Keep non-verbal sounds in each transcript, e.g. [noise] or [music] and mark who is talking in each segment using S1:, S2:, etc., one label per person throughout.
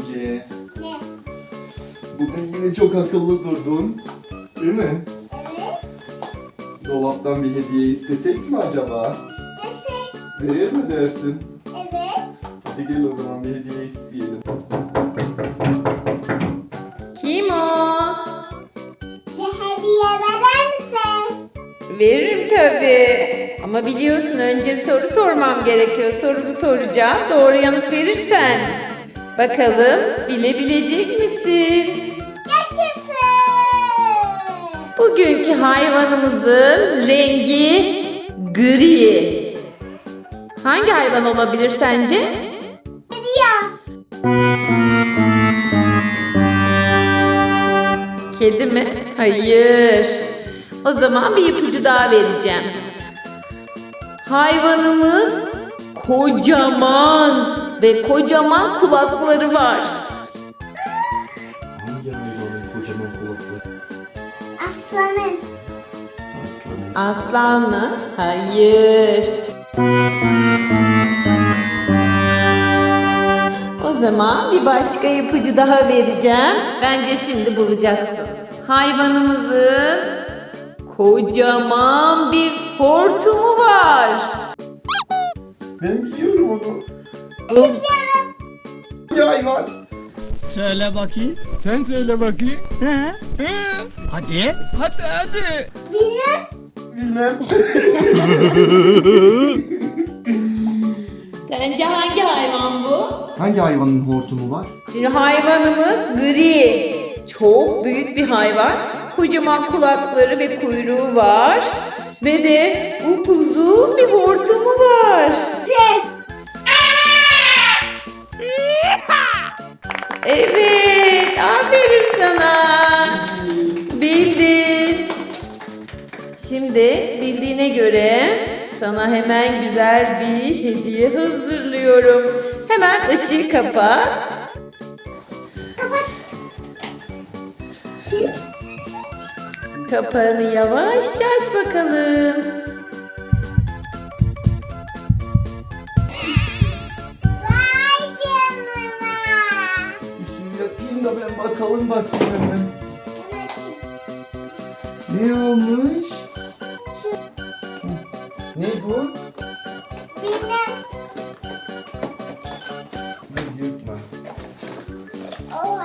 S1: Ece.
S2: Ne?
S1: Bugün yine çok akıllı durdun. Değil mi?
S2: Evet.
S1: Dolaptan bir hediye istesek mi acaba?
S2: Desek.
S1: Verir mi dersin?
S2: Evet.
S1: Hadi gel o zaman bir hediye isteyelim.
S3: Kim o?
S2: Bize hediye verer misin?
S3: Veririm tabii. Ama biliyorsun önce soru sormam gerekiyor. Sorumu soracağım. Doğru yanıt verirsen. Bakalım bilebilecek misin?
S2: Yaşasın.
S3: Bugünkü hayvanımızın rengi gri. Hangi hayvan olabilir sence? Kedi mi? Hayır. O zaman bir ipucu daha vereceğim. Hayvanımız kocaman ve kocaman kulakları var.
S1: Hangi hayvanın kocaman kulakları?
S2: Aslanın.
S1: Aslanın.
S3: Aslan mı? Hayır. O zaman bir başka ipucu daha vereceğim. Bence şimdi bulacaksın. Hayvanımızın kocaman bir hortumu var.
S1: Ben biliyorum onu.
S3: Bu
S1: Bir hayvan.
S4: Söyle bakayım.
S5: Sen söyle bakayım.
S4: He? Hadi.
S5: Hadi hadi.
S2: Bilmem.
S1: Bilmem. [laughs]
S3: Sence hangi hayvan bu?
S1: Hangi hayvanın hortumu var?
S3: Şimdi hayvanımız gri. Çok büyük bir hayvan. Kocaman kulakları ve kuyruğu var. Ve de upuzun bir hortumu var.
S2: Pes.
S3: Evet, aferin sana. Bildin. Şimdi bildiğine göre sana hemen güzel bir hediye hazırlıyorum. Hemen ışığı kapat.
S2: Şimdi.
S3: Kapağını yavaşça aç bakalım.
S1: Bakalım bakayım hemen. Ne olmuş?
S2: Şu.
S1: Ne bu?
S2: Bilmem.
S1: Dur yırtma.
S2: Wow.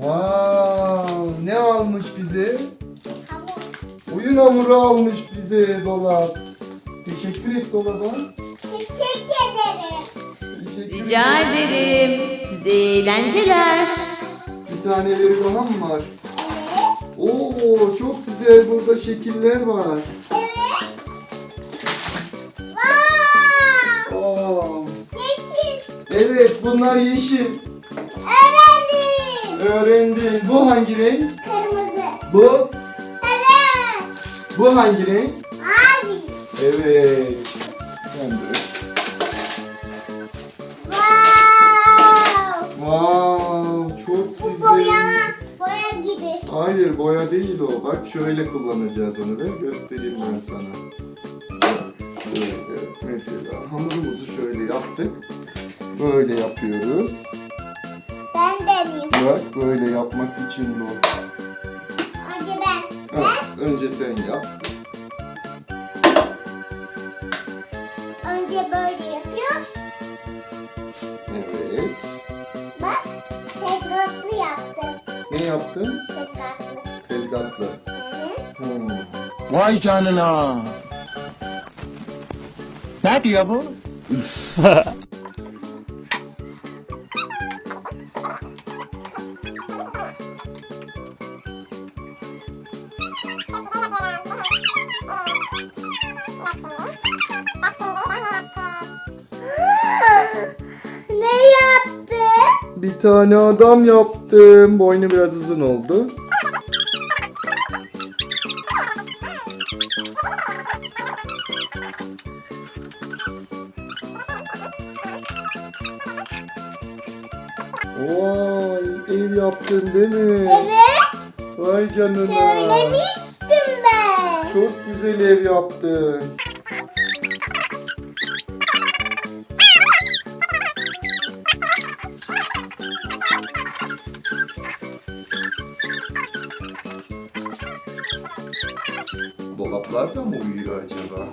S1: Wow, ne almış bize?
S2: Hamur.
S1: Oyun hamuru almış bize dolap. Teşekkür et dolaba.
S2: Teşekkür ederim.
S1: Teşekkür
S3: Rica ederim. Size eğlenceler.
S1: Taneleri daha mı var?
S2: Evet.
S1: Oo, çok güzel burada şekiller var.
S2: Evet. Wow.
S1: Oo.
S2: Yeşil.
S1: Evet, bunlar yeşil.
S2: Öğrendim.
S1: Öğrendin. Bu hangi renk?
S2: Kırmızı.
S1: Bu.
S2: Evet.
S1: Bu hangi renk?
S2: Mavi.
S1: Evet. Hayır boya değil o. Bak şöyle kullanacağız onu ve göstereyim ben sana. Şöyle mesela hamurumuzu şöyle yaptık. Böyle yapıyoruz.
S2: Ben deneyeyim.
S1: Bak böyle yapmak için bu.
S2: Önce ben.
S1: Evet, önce sen yap.
S2: Önce böyle yapıyoruz.
S1: Evet.
S2: Bak. Tezgahlı yaptım.
S1: Ne yaptın?
S2: Evet.
S1: Hmm.
S4: Vay canına. Ne diyor bu?
S2: ne yaptı?
S1: Bir tane adam yaptım. Boynu biraz uzun oldu. Vay canına.
S2: Söylemiştim ben.
S1: Çok güzel ev yaptın. Dolaplar da mı uyuyor acaba?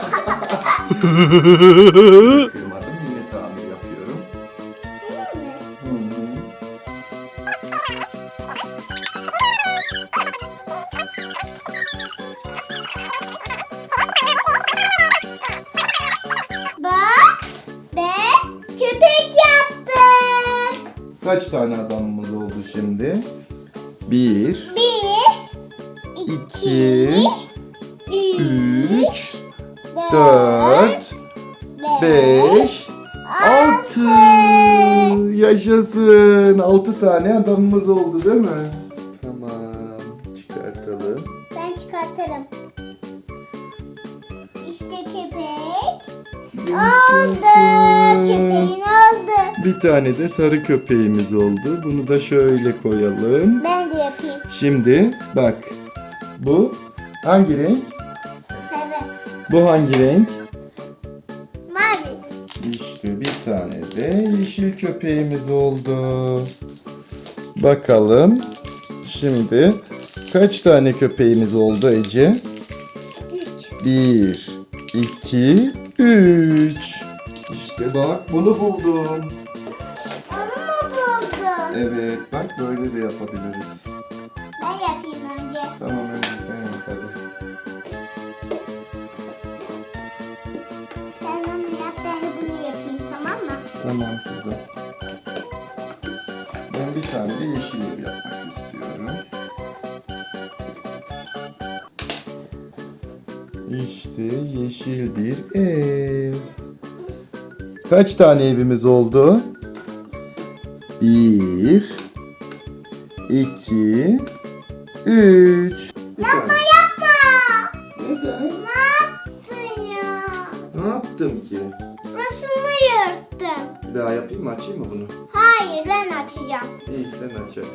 S1: No! [laughs] Kırmadım yine tamir yapıyorum. Hı hı.
S2: Bak ben köpek yaptım.
S1: Kaç tane adamımız oldu şimdi? Bir,
S2: Bir,
S1: iki,
S2: üç,
S1: 6 tane adamımız oldu değil mi? Tamam. Çıkartalım.
S2: Ben çıkartırım. İşte köpek. Oldu. Köpeğin oldu.
S1: Bir tane de sarı köpeğimiz oldu. Bunu da şöyle koyalım.
S2: Ben de yapayım.
S1: Şimdi bak. Bu hangi renk?
S2: Sarı.
S1: Bu hangi renk?
S2: Mavi.
S1: İşte bir tane de yeşil köpeğimiz oldu. Bakalım. Şimdi kaç tane köpeğimiz oldu Ece?
S2: Üç.
S1: Bir, iki, üç. İşte bak bunu buldum.
S2: Onu mu buldun?
S1: Evet bak böyle de yapabiliriz. Yapmak istiyorum. İşte yeşil bir ev. Kaç tane evimiz oldu? Bir, iki, üç. Yapma. Bir daha yapayım mı? Açayım mı bunu?
S2: Hayır ben açacağım.
S1: İyi sen aç.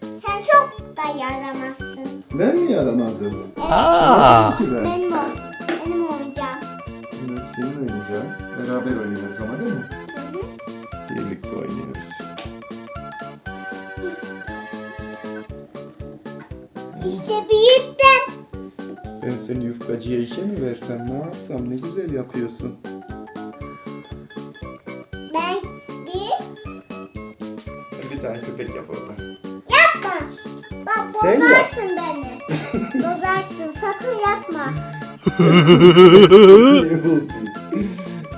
S2: Sen çok da yaramazsın.
S1: Ben mi yaramazım?
S4: Aa.
S1: Ki ben.
S2: Benim o. Benim oyuncağım.
S1: Evet, senin oynayacağın. Beraber oynuyoruz ama değil mi?
S2: Hı hı.
S1: Birlikte oynuyoruz.
S2: İşte büyüttüm.
S1: Ben seni yufkacıya işe mi versem ne yapsam ne güzel yapıyorsun. Köpek yap orada.
S2: yapma. Bak
S1: Sen
S2: bozarsın beni. [laughs] bozarsın sakın yapma.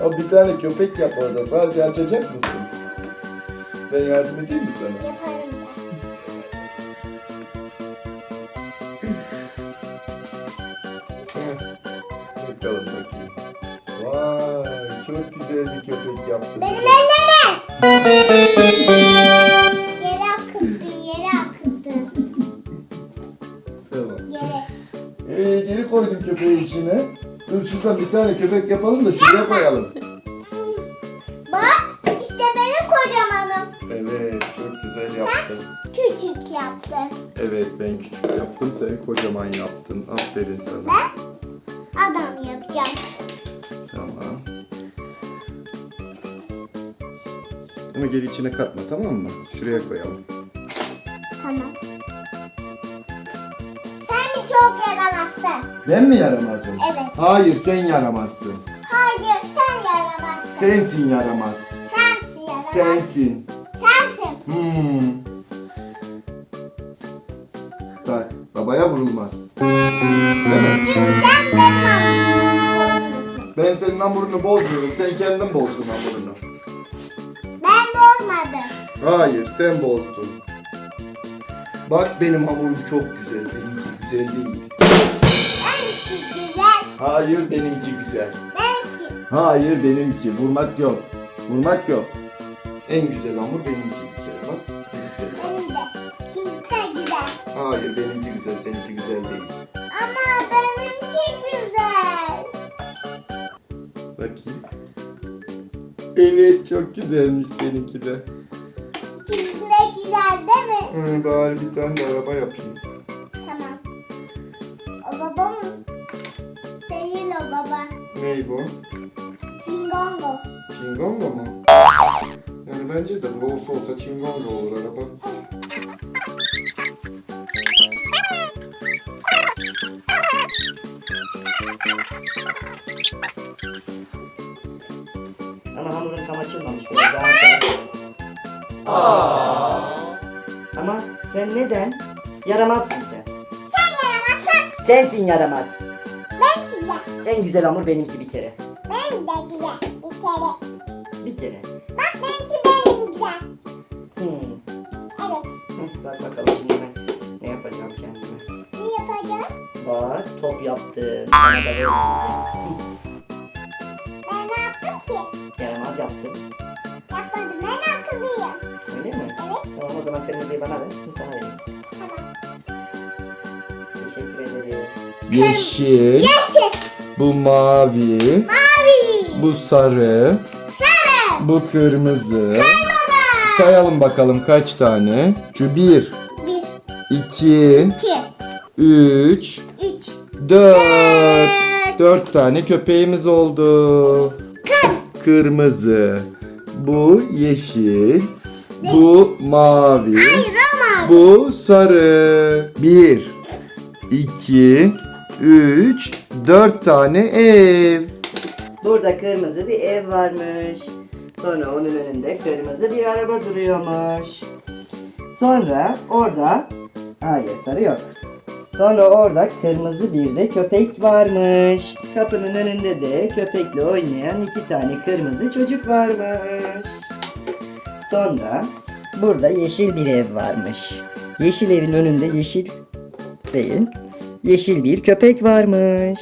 S1: Abi bir tane köpek yap orada sadece açacak mısın? Ben yardım edeyim mi sana?
S2: Yaparım.
S1: Bakalım bakayım. Vay çok güzel bir köpek yaptın.
S2: Benim elleme. [laughs]
S1: Şuradan bir tane köpek yapalım da şuraya koyalım.
S2: Bak işte benim kocamanım.
S1: Evet çok güzel yaptın.
S2: Küçük yaptın.
S1: Evet ben küçük yaptım sen kocaman yaptın. Aferin sana.
S2: Ben adam yapacağım.
S1: Tamam. Ama geri içine katma tamam mı? Şuraya koyalım.
S2: Tamam. Sen mi çok yaramazsın?
S1: Ben mi yaramazım?
S2: Evet.
S1: Hayır sen yaramazsın.
S2: Hayır sen yaramazsın.
S1: Sensin yaramaz.
S2: Sensin yaramaz.
S1: Sensin.
S2: Sensin.
S1: Hmm. Bak babaya vurulmaz. Mi?
S2: Çünkü sen benim.
S1: Ben senin hamurunu bozmuyorum. Sen kendin bozdun hamurunu.
S2: Ben bozmadım.
S1: Hayır sen bozdun. Bak benim hamurum çok güzel. Seninki güzel değil.
S2: Güzel.
S1: Hayır benimki güzel.
S2: Benimki.
S1: Hayır benimki. Vurmak yok. Vurmak yok. En güzel hamur benimki kere bak. Güzel.
S2: Benim de. De güzel.
S1: Hayır benimki güzel. Seninki güzel değil.
S2: Ama benimki güzel.
S1: Bakayım. Evet çok güzelmiş seninki de.
S2: De güzel değil mi?
S1: Hı, bari bir tane de araba yapayım. Ney bu?
S2: Çingongo.
S1: Çingongo mu? Yani bence de bu olsa olsa çingongo olur araba.
S6: Ama hamurun tam açılmamış daha açalım. Ama sen neden? Yaramazsın sen.
S2: Sen yaramazsın.
S6: Sensin yaramaz.
S2: Güzel.
S6: En güzel hamur benimki bir kere.
S2: Ben de güzel. Bir kere.
S6: Bir kere.
S2: Bak benimki benim güzel.
S6: Hmm.
S2: Evet.
S6: Hı, Bak bakalım şimdi ben ne yapacağım kendime.
S2: Ne yapacağım?
S6: Bak top yaptım. Sana da böyle.
S2: Ben ne yaptım ki?
S6: Yaramaz yaptım.
S2: Yapmadım. Ben akıllıyım.
S6: Öyle mi?
S2: Evet.
S6: Tamam o zaman kırmızıyı bana ver. Sana vereyim.
S2: Tamam.
S6: Teşekkür ederim.
S1: Yeşil,
S2: Yeşil.
S1: Bu mavi,
S2: Mavi.
S1: bu sarı,
S2: Sarı.
S1: bu kırmızı. Sayalım bakalım kaç tane. Şu bir,
S2: Bir.
S1: iki,
S2: iki,
S1: üç,
S2: Üç.
S1: dört. Dört tane köpeğimiz oldu. Kırmızı. Bu yeşil. Bu mavi.
S2: Hayır ama.
S1: Bu sarı. Bir, iki, üç, dört tane ev.
S6: Burada kırmızı bir ev varmış. Sonra onun önünde kırmızı bir araba duruyormuş. Sonra orada hayır sarı yok. Sonra orada kırmızı bir de köpek varmış. Kapının önünde de köpekle oynayan iki tane kırmızı çocuk varmış. Sonra burada yeşil bir ev varmış. Yeşil evin önünde yeşil değil, yeşil bir köpek varmış.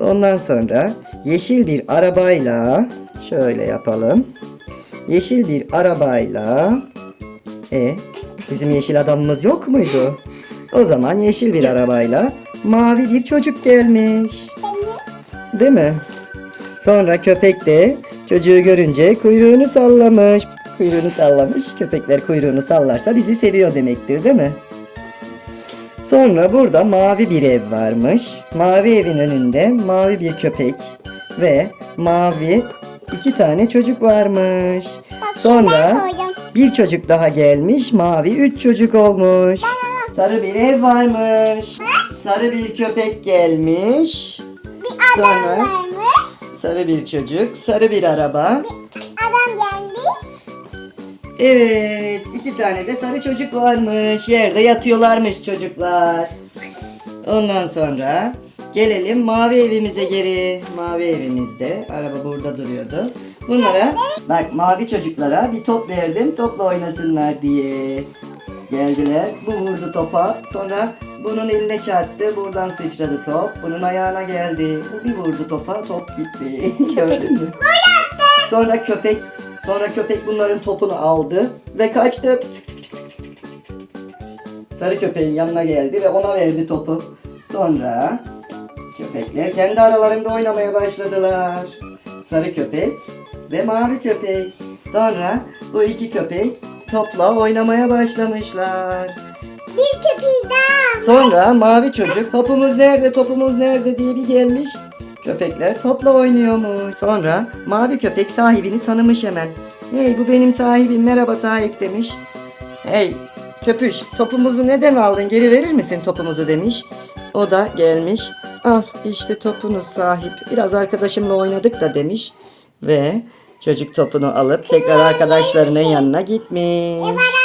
S6: Ondan sonra yeşil bir arabayla şöyle yapalım. Yeşil bir arabayla e bizim yeşil adamımız yok muydu? O zaman yeşil bir arabayla mavi bir çocuk gelmiş. Değil mi? Sonra köpek de çocuğu görünce kuyruğunu sallamış. Kuyruğunu sallamış. Köpekler kuyruğunu sallarsa bizi seviyor demektir değil mi? Sonra burada mavi bir ev varmış. Mavi evin önünde mavi bir köpek ve mavi iki tane çocuk varmış.
S2: Bak
S6: Sonra bir çocuk daha gelmiş. Mavi üç çocuk olmuş. Sarı bir ev varmış. Sarı bir köpek gelmiş.
S2: Bir adam
S6: Sonra
S2: varmış.
S6: sarı bir çocuk, sarı bir araba.
S2: Gelmiş.
S6: Evet, iki tane de sarı çocuk varmış. Yerde yatıyorlarmış çocuklar. Ondan sonra gelelim mavi evimize geri. Mavi evimizde araba burada duruyordu. Bunlara bak mavi çocuklara bir top verdim topla oynasınlar diye. Geldiler. Bu vurdu topa. Sonra bunun eline çarptı. Buradan sıçradı top. Bunun ayağına geldi. Bu bir vurdu topa. Top gitti. [laughs] Gördün mü? Sonra köpek sonra köpek bunların topunu aldı ve kaçtı. Sarı köpeğin yanına geldi ve ona verdi topu. Sonra köpekler kendi aralarında oynamaya başladılar. Sarı köpek ve mavi köpek. Sonra bu iki köpek topla oynamaya başlamışlar.
S2: Bir köpeği daha.
S6: Sonra mavi çocuk topumuz nerede topumuz nerede diye bir gelmiş. Köpekler topla oynuyormuş. Sonra mavi köpek sahibini tanımış hemen. Hey bu benim sahibim merhaba sahip demiş. Hey köpüş topumuzu neden aldın geri verir misin topumuzu demiş. O da gelmiş al işte topunuz sahip biraz arkadaşımla oynadık da demiş. Ve çocuk topunu alıp tekrar arkadaşlarının yanına gitmiş.
S2: Bana